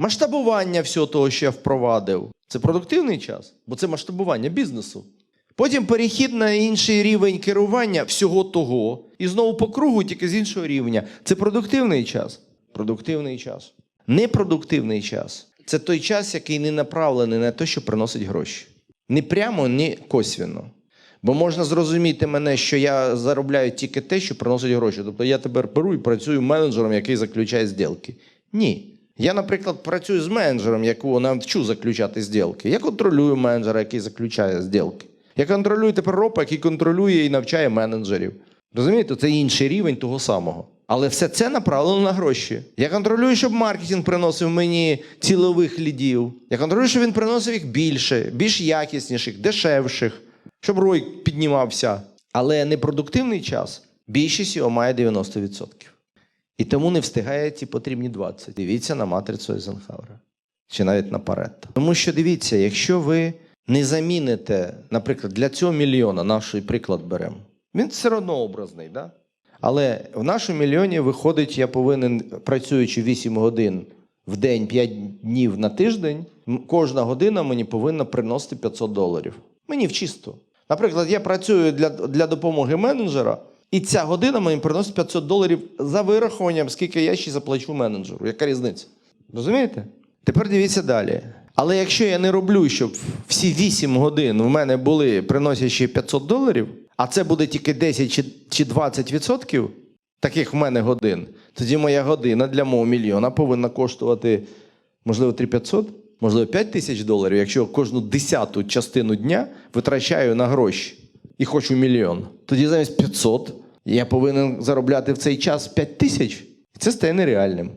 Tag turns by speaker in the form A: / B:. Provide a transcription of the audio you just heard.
A: Масштабування всього того, що я впровадив, це продуктивний час, бо це масштабування бізнесу. Потім перехід на інший рівень керування всього того, і знову по кругу, тільки з іншого рівня. Це продуктивний час. Продуктивний час. Непродуктивний час це той час, який не направлений на те, що приносить гроші. Не прямо, не косвіно. Бо можна зрозуміти мене, що я заробляю тільки те, що приносить гроші. Тобто я тепер беру і працюю менеджером, який заключає зділки. Ні. Я, наприклад, працюю з менеджером, якого навчу заключати зділки. Я контролюю менеджера, який заключає зділки. Я контролюю тепер ропа, який контролює і навчає менеджерів. Розумієте, це інший рівень того самого. Але все це направлено на гроші. Я контролюю, щоб маркетинг приносив мені цілових лідів. Я контролюю, щоб він приносив їх більше, більш якісніших, дешевших, щоб рой піднімався. Але непродуктивний час більшість його має 90%. І тому не встигає ті потрібні 20. Дивіться на матрицю Ейзенхауера. Чи навіть на Паретто. Тому що дивіться, якщо ви не заміните, наприклад, для цього мільйона, наш приклад беремо. Він все одно образний, да? але в нашому мільйоні виходить, я повинен, працюючи 8 годин в день, 5 днів на тиждень, кожна година мені повинна приносити 500 доларів. Мені в чисто. Наприклад, я працюю для, для допомоги менеджера, і ця година мені приносить 500 доларів за вирахуванням, скільки я ще заплачу менеджеру. Яка різниця? Розумієте? Тепер дивіться далі. Але якщо я не роблю, щоб всі 8 годин в мене були приносячи 500 доларів, а це буде тільки 10 чи, чи 20 відсотків таких в мене годин, тоді моя година для мого мільйона повинна коштувати, можливо, 3500, можливо, 5 тисяч доларів, якщо кожну десяту частину дня витрачаю на гроші і хочу мільйон. Тоді замість 500 я повинен заробляти в цей час 5 тисяч. Це стає нереальним.